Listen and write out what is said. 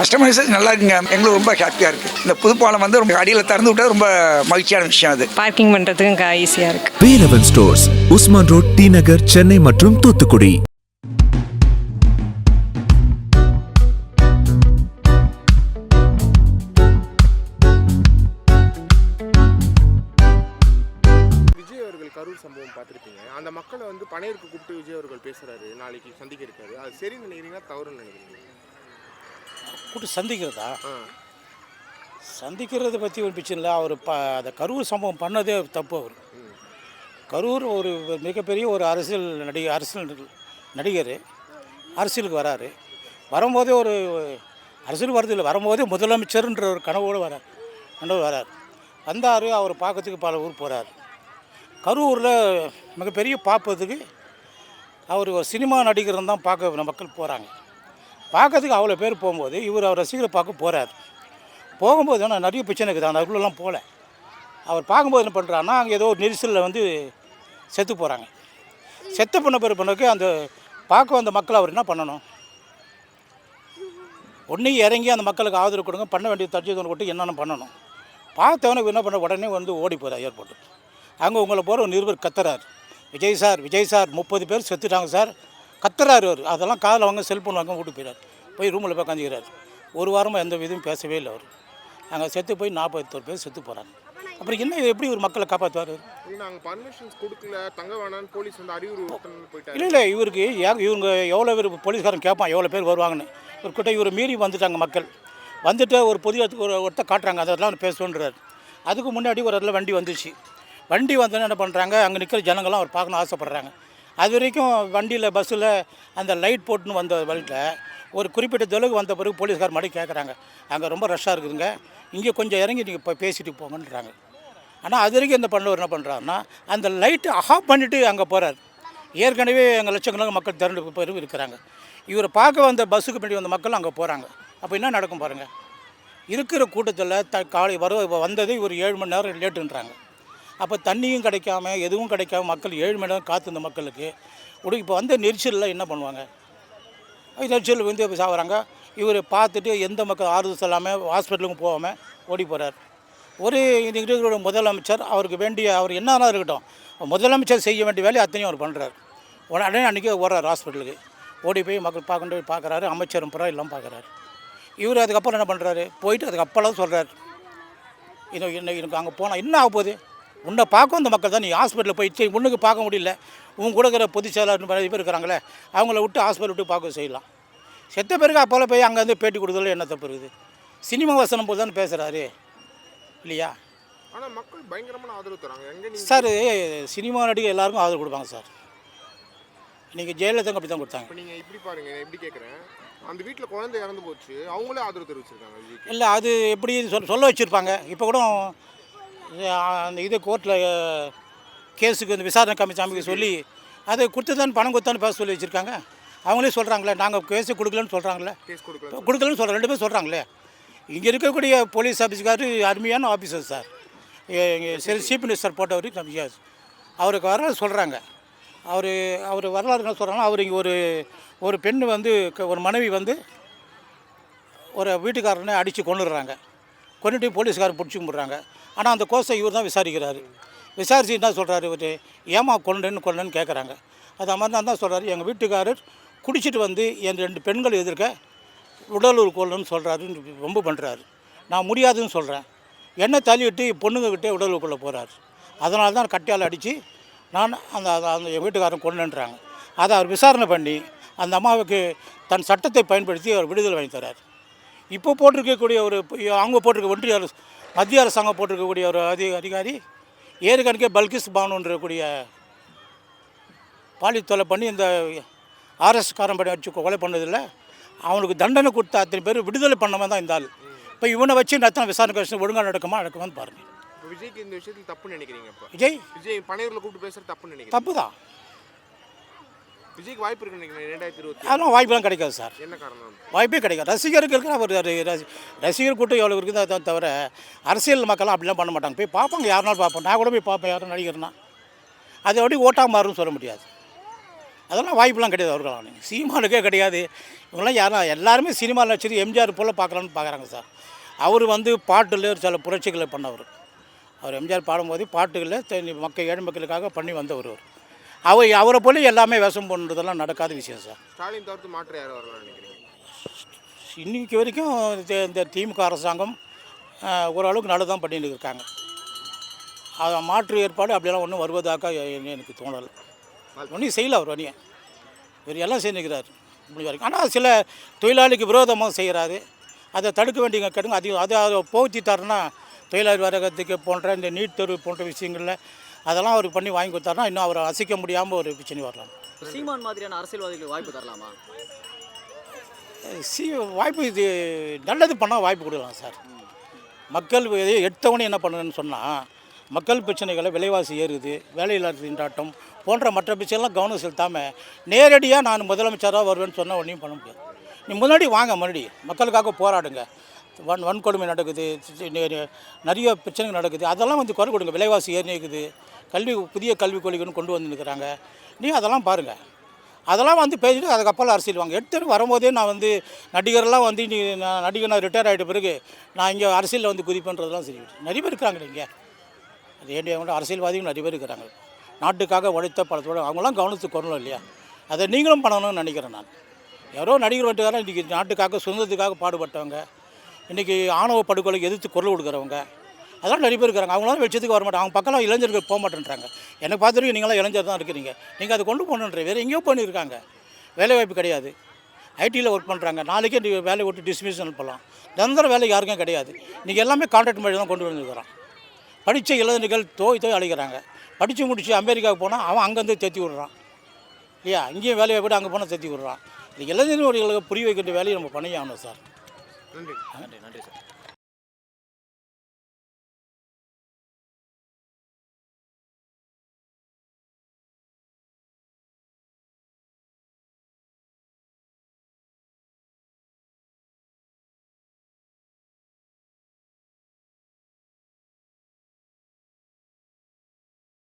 Customisation நல்லா இருக்குங்க. எங்களுக்கு ரொம்ப ஹாப்பியாக இருக்குது இந்த புதுப்பாலம் வந்து ரொம்ப அடியில் திறந்து விட்டா ரொம்ப மகிழ்ச்சியான விஷயம் அது. பார்க்கிங் பண்ணுறதுக்கும் ஈஸியாக இருக்குது Velavan stores Usman road T Nagar Chennai மற்றும் தூத்துக்குடி. விஜய் அவர்கள் கரூர் சம்பவம் பார்த்துருப்பீங்க. அந்த மக்களை வந்து பனையருக்கு கூப்பிட்டு விஜய் அவர்கள் பேசுறாரு நாளைக்கு சந்திக்க இருக்காரு. அது சரின்னு நினைக்கிறீங்களா தவறுன்னு நினைக்கிறீங்க கூட்டு சந்திக்கிறதா? சந்திக்கிறத பற்றி ஒரு பிரச்சனை இல்லை. அவர் ப அந்த கரூர் சம்பவம் பண்ணதே தப்பு அவர். கரூர் ஒரு மிகப்பெரிய ஒரு அரசியல் நடிகை அரசியல் நடிகர். அரசியலுக்கு வராரு. வரும்போதே ஒரு அரசியல் வரது இல்லை. வரும்போதே முதலமைச்சர்ன்ற ஒரு கனவோடு வரார். கனவு வரார். வந்தார். அவர் பார்க்கறதுக்கு பல ஊர் போகிறார் கரூரில் மிகப்பெரிய பார்ப்பதுக்கு அவர் ஒரு சினிமா நடிகர் தான் பார்க்க மக்கள் போகிறாங்க பார்க்கறதுக்கு அவ்வளோ பேர் போகும்போது இவர் அவர் ரசிகரை பார்க்க போகிறார் போகும்போது ஆனால் நிறைய பிரச்சனை இருக்குது அந்த அதுக்குள்ளெல்லாம் போகல. அவர் பார்க்கும்போது என்ன பண்ணுறாருன்னா அங்கே ஏதோ ஒரு நெரிசலில் வந்து செத்து போகிறாங்க செத்து பண்ண பிறகு பண்ணக்கு அந்த பார்க்க வந்த மக்கள் அவர் என்ன பண்ணணும்? ஒன்றையும் இறங்கி அந்த மக்களுக்கு ஆதரவு கொடுங்க பண்ண வேண்டிய தட்டி கொண்டு என்னென்ன பண்ணணும்? பார்த்தவனுக்கு என்ன பண்ண உடனே வந்து ஓடி போகிறார் ஏர்போர்ட்டு அங்கே உங்களை போகிற ஒரு நிருபர் கத்துறார். விஜய் சார் விஜய் சார் முப்பது பேர் செத்துட்டாங்க சார். கத்துறாரு அவர். அதெல்லாம் காதில் வாங்க செல்ஃபோன் வாங்க கூட்டு போயிடார் போய் ரூமில் போய் உட்காந்துக்கிறார் ஒரு வாரமாக எந்த விதமும் பேசவே இல்லை அவர். அங்கே செத்து போய் நாற்பத்தோரு பேர் செத்து போகிறாங்க அப்புறம் என்ன இது எப்படி ஒரு மக்களை காப்பாற்றுவார் இல்லை நாங்கள் இல்லை இவருக்கு இவங்க எவ்வளோ பேர் போலீஸ்காரன் கேட்பான் எவ்வளோ பேர் வருவாங்கன்னு. இவர்கிட்ட இவர் மீறி வந்துட்டாங்க மக்கள். வந்துட்டு ஒரு பொது இடத்துக்கு ஒரு ஒருத்தர் காட்டுறாங்க அதெல்லாம் பேசுன்றார் அதுக்கு முன்னாடி ஒரு இடத்துல வண்டி வந்துச்சு. வண்டி வந்தோன்னே என்ன பண்ணுறாங்க அங்கே நிற்கிற ஜனங்கள்லாம் அவர் பார்க்கணும் ஆசைப்பட்றாங்க. அது வரைக்கும் வண்டியில் பஸ்ஸில் அந்த லைட் போட்டுன்னு வந்த வழியில் ஒரு குறிப்பிட்ட தொலைவு வந்த பிறகு போலீஸ்கார் மறுபடியும் கேட்குறாங்க அங்கே ரொம்ப ரஷ்ஷாக இருக்குதுங்க. இங்கே கொஞ்சம் இறங்கி நீங்கள் இப்போ பேசிட்டு போங்கன்றாங்க. ஆனால் அது வரைக்கும் இந்த பண்ணவர் என்ன பண்ணுறாருன்னா அந்த லைட்டை ஆஃப் பண்ணிவிட்டு அங்கே போகிறார் ஏற்கனவே எங்கள் லட்சக்கணக்கான மக்கள் திரண்டு பேரும் இருக்கிறாங்க. இவரை பார்க்க வந்த பஸ்ஸுக்கு பின்னாடி வந்த மக்கள் அங்கே போகிறாங்க அப்போ என்ன நடக்கும் பாருங்கள் இருக்கிற கூட்டத்தில் த காலை வர வந்ததே ஒரு ஏழு மணி நேரம் லேட்டுன்றாங்க. அப்போ தண்ணியும் கிடைக்காம எதுவும் கிடைக்காம மக்கள் ஏழு மணி நேரம் இந்த மக்களுக்கு உடனே இப்போ வந்த நெரிசலில் என்ன பண்ணுவாங்க? நெரிசல் வந்து சாகுறாங்க இவர் பார்த்துட்டு எந்த மக்கள் ஆறுதல் சொல்லாமல் ஹாஸ்பிட்டலுக்கும் போகாமல் ஓடி போகிறார் ஒரு இருக்கிற முதலமைச்சர் அவருக்கு வேண்டிய அவர் என்னன்னா இருக்கட்டும் முதலமைச்சர் செய்ய வேண்டிய வேலையை அத்தனையும் அவர் பண்ணுறார் உடனே அன்றைக்கி ஓடுறார் ஹாஸ்பிட்டலுக்கு ஓடி போய் மக்கள் பார்க்க போய் பார்க்குறாரு அமைச்சரும் புறம் எல்லாம் பார்க்குறாரு. இவர் அதுக்கப்புறம் என்ன பண்ணுறாரு போயிட்டு அதுக்கப்புறம் சொல்கிறார் இன்னும் என்ன எனக்கு அங்கே போனால் என்ன ஆக போகுது? உன்னை பார்க்கும் அந்த மக்கள் தான் நீ ஹாஸ்பிட்டலில் போய் சரி உன்னுக்கு பார்க்க முடியல. உன் கூட இருக்கிற பொதுச் செயலாளர் நிறைய பேர் இருக்கிறாங்களே அவங்கள விட்டு ஹாஸ்பிட்டல் விட்டு பார்க்க செய்யலாம். செத்த பேருக்கு அப்போல்லாம் போய் அங்கேருந்து பேட்டி கொடுத்ததில் என்ன தப்பு இருக்குது? சினிமா வசனம் போது தானே பேசுகிறாரு இல்லையா? ஆனால் மக்கள் பயங்கரமான ஆதரவு தராங்க. எங்கே நீங்கள் சார் சினிமா நடிகை எல்லாருக்கும் ஆதரவு கொடுப்பாங்க சார். இன்றைக்கி ஜெயலலிதா அப்படி தான் கொடுத்தாங்க. நீங்கள் இப்படி பாருங்க எப்படி கேட்குறேன் அந்த வீட்டில் குழந்தை இறந்து போச்சு அவங்களே ஆதரவு தெரிவிச்சிருக்காங்க இல்லை அது எப்படி சொல் சொல்ல வச்சுருப்பாங்க. இப்போ கூட அந்த இது கோர்ட்டில் கேஸுக்கு இந்த விசாரணை கமிச்சு அமைக்க சொல்லி அதை கொடுத்துதான் பணம் கொடுத்தான்னு பேச சொல்லி வச்சுருக்காங்க. அவங்களே சொல்கிறாங்களே நாங்கள் கேஸு கொடுக்கலன்னு சொல்கிறாங்களே கொடுக்கலன்னு சொல்கிறேன் ரெண்டு பேரும் சொல்கிறாங்களே இங்கே இருக்கக்கூடிய போலீஸ் ஆஃபீஸுக்காரு அருமையான ஆஃபீஸர் சார். சரி சீஃப் மினிஸ்டர் போட்டவர் நம்ம அவருக்கு வரலாறு சொல்கிறாங்க அவர் அவர் வரலாறு என்ன சொல்கிறாங்கன்னா அவர் இங்கே ஒரு ஒரு பெண் வந்து ஒரு மனைவி வந்து ஒரு வீட்டுக்காரனை அடித்து கொண்டுடுறாங்க கொண்டுட்டு போலீஸ்காரர் பிடிச்சி கும்பிட்றாங்க. ஆனால் அந்த கோஸை இவர் தான் விசாரிக்கிறாரு. விசாரிச்சு என்ன சொல்கிறாரு இவர்? ஏமா கொண்டுன்னு கொண்டுன்னு கேட்குறாங்க அது மாதிரி தான் சொல்கிறாரு எங்கள் வீட்டுக்காரர் குடிச்சிட்டு வந்து என் ரெண்டு பெண்கள் எதிர்க்க உடலூர் கொள்ளணும்னு சொல்கிறாருன்னு ரொம்ப பண்ணுறாரு நான் முடியாதுன்னு சொல்கிறேன் என்னை தள்ளிவிட்டு பொண்ணுங்கக்கிட்டே உடலூர் கொள்ள போகிறாரு அதனால தான் கட்டியால் அடித்து நான் அந்த அந்த- அந்த என் வீட்டுக்காரன் கொண்டுன்றாங்க அதை அவர் விசாரணை பண்ணி அந்த அம்மாவுக்கு தன் சட்டத்தை பயன்படுத்தி அவர் விடுதலை வாங்கி தரார். இப்போ போட்டிருக்கக்கூடிய ஒரு அவங்க போட்டிருக்க ஒன்றிய அரசு மத்திய அரசாங்கம் போட்டிருக்கக்கூடிய ஒரு அதி அதிகாரி ஏற்கனவே பல்கிஸ் பானுன்றக்கூடிய பாலி தொலை பண்ணி இந்த ஆர்எஸ் காரன் பண்ணி வச்சு கொலை பண்ணதில்லை. அவனுக்கு தண்டனை கொடுத்த அத்தனை பேர் விடுதலை பண்ணவன் தான் இந்த ஆள். இப்போ இவனை வச்சு நத்தனை விசாரணை ஒழுங்காக நடக்குமா? நடக்குமான்னு பாருங்கள் இப்போ விஜய்க்கு இந்த விஷயத்தில் தப்புன்னு நினைக்கிறீங்க விஜய்? விஜய் பனையூரில் கூப்பிட்டு பேசுறது தப்புன்னு நினைக்கிறீங்க? தப்பு தான் விஜய்க்கு வாய்ப்பு இருக்குன்னு நினைக்கிறேன் ரெண்டாயிரத்தி இருபத்தி அதெல்லாம் வாய்ப்பெல்லாம் கிடைக்காது சார். என்ன காரணம்? வாய்ப்பே கிடைக்காது. ரசிகருக்கு இருக்கிற ஒரு ரசிகர் கூட்டம் எவ்வளோ இருக்குது தவிர அரசியல் மக்கள்லாம் அப்படிலாம் பண்ண மாட்டாங்க. போய் பார்ப்பாங்க யாருனாலும் பார்ப்போம் நான் கூட போய் பார்ப்பேன் யாரும் நடிகர்னா. அதை எப்படி ஓட்டாக மாறும்னு சொல்ல முடியாது. அதெல்லாம் வாய்ப்பெலாம் கிடையாது அவர்களாம் சீமானுக்கே கிடையாது. இவங்களாம் யாரும் எல்லாருமே சினிமாவில் வச்சுட்டு எம்ஜிஆர் போல் பார்க்கலான்னு பார்க்குறாங்க சார். அவர் வந்து பாட்டில் சில புரட்சிகளை பண்ணவர். அவர் எம்ஜிஆர் பாடும்போது பாட்டுகளில் மக்கள் ஏழை மக்களுக்காக பண்ணி வந்தவர் அவர். அவர் அவரை போல எல்லாமே வேஷம் பண்ணுறதெல்லாம் நடக்காத விஷயம் சார். ஸ்டாலின் தவிர்த்து மாற்று யார் வரலாம்னு நினைக்கிறீங்க? இன்னைக்கு வரைக்கும் இந்த- இந்த திமுக அரசாங்கம் ஆஹ், ஓரளவுக்கு நல்லது தான் பண்ணிட்டு இருக்காங்க. அது மாற்று ஏற்பாடு அப்படியெல்லாம் ஒன்றும் வருவதாக எ- எனக்கு தோணலை. ஒன்றும் செய்யல அவர் ஒன்றியும் இவர் எல்லாம் செஞ்சுக்கிறார். இப்படி வரைக்கும். ஆனால் சில தொழிலாளிக்கு விரோதமாக செய்கிறாரு அதை தடுக்க வேண்டிய கடுங்க அதிகம். அதை அதை போத்திட்டாருன்னா தொழிலாளி வர்க்கத்துக்கு போன்ற இந்த நீட் தேர்வு போன்ற விஷயங்களில் அதெல்லாம் அவர் பண்ணி வாங்கி கொடுத்தாருன்னா இன்னும் அவரை அசைக்க முடியாமல் ஒரு பிரச்சனை வரலாம். சீமான் மாதிரியான அரசியல்வாதிகளுக்கு வாய்ப்பு தரலாமா? சி வாய்ப்பு இது நல்லது பண்ணால் வாய்ப்பு கொடுக்கலாம் சார். மக்கள் எடுத்தவொடனே என்ன பண்ணணும்னு சொன்னால் மக்கள் பிரச்சனைகளை விலைவாசி ஏறுது வேலையில்லா திண்டாட்டம் போன்ற மற்ற விஷயம்லாம் கவனம் செலுத்தாமல் நேரடியாக நான் முதலமைச்சராக வருவேன்னு சொன்னால் ஒன்றையும் பண்ண முடியாது. நீ முன்னாடி வாங்க மறுபடி மக்களுக்காக போராடுங்க. வன் வன்கொடுமை நடக்குது நிறைய பிரச்சனைகள் நடக்குது. அதெல்லாம் வந்து குறை கொடுங்க. விலைவாசி ஏறிக்குது இருக்குது. கல்வி புதிய கல்விக் கொள்கைன்னு கொண்டு வந்துருக்கிறாங்க நீ அதெல்லாம் பாருங்கள் அதெல்லாம் வந்து பேசிட்டு அதுக்கப்புறம் அரசியல் வாங்க எடுத்து வரும்போதே நான் வந்து நடிகர்லாம் வந்து நீ நான் நடிகர் நான் ரிட்டையர் ஆகிட்ட பிறகு நான் இங்கே அரசியலில் வந்து குதிப்பேன்றதெல்லாம் சரி. நிறைய பேர் இருக்கிறாங்க இங்கே. அது ஏண்டிய அரசியல்வாதிகள் நிறைய பேர் இருக்கிறாங்க. நாட்டுக்காக உழைத்த பலத்தோடு அவங்களாம் கவனத்துக்கு வரணும் இல்லையா? அதை நீங்களும் பண்ணணும்னு நினைக்கிறேன் நான். யாரோ நடிகர் வந்துக்காரன் இன்றைக்கி நாட்டுக்காக சுதந்திரத்துக்காக பாடுபட்டவங்க. இன்றைக்கி ஆணவ படுகொலைக்கு எதிர்த்து குரல் கொடுக்குறவங்க அதெல்லாம் நிறைய பேர் இருக்கிறாங்க. அவங்களாம் வெளிச்சத்துக்கு வர மாட்டாங்க. அவங்க பக்கம்லாம் இளைஞர்கள் போக மாட்டேன்றாங்க. எனக்கு பார்த்துருக்கு நீங்களாம் இளைஞர் தான் இருக்கிறீங்க. நீங்கள் அதை கொண்டு போகணுன்ற வேறு எங்கேயோ பண்ணியிருக்காங்க. வேலைவாய்ப்பு கிடையாது. ஐடியில் ஒர்க் பண்ணுறாங்க நாளைக்கே நீ வேலையை விட்டு டிஸ்மிஸ் அனுப்பலாம் நிரந்தர வேலை யாருக்கும் கிடையாது. நீங்கள் எல்லாமே கான்ட்ராக்ட் மாதிரி தான் கொண்டு வந்துருக்கிறான் படித்த இளைஞர்கள் தோய் தோய் அழைக்கிறாங்க படித்து முடித்து அமெரிக்காவுக்கு போனால் அவன் அங்கேருந்து தேத்தி விடுறான். இல்லையா? இங்கேயும் வேலையை போய்ட்டு அங்கே போனால் தேத்தி விடுறான். இது இளைஞர்களுக்கு புரிய வைக்கின்ற வேலையை நம்ம பண்ணியாகணும் சார். நன்றி. நன்றி நன்றி சார்.